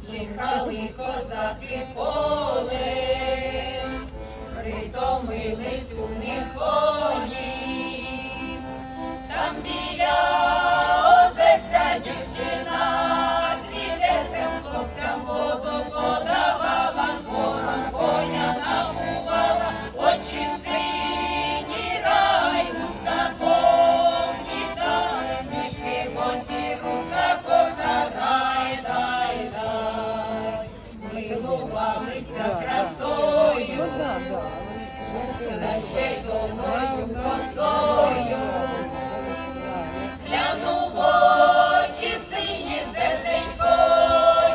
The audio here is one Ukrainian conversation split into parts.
чекали козаки полем, притомились у них. Милувалися красою, та ще й довгою косою. Глянув в очі сині серденько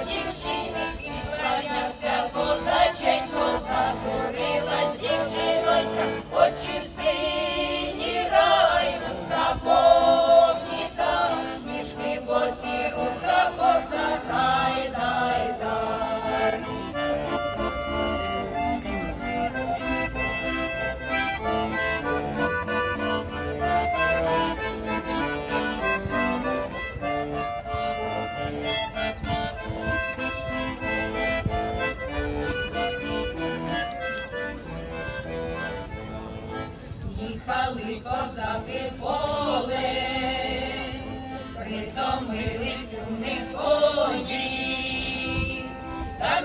дівчини, і кланявся козаченько, зажурилась дівчинонька, очі Їхали козаки поле, притомились у них коні, там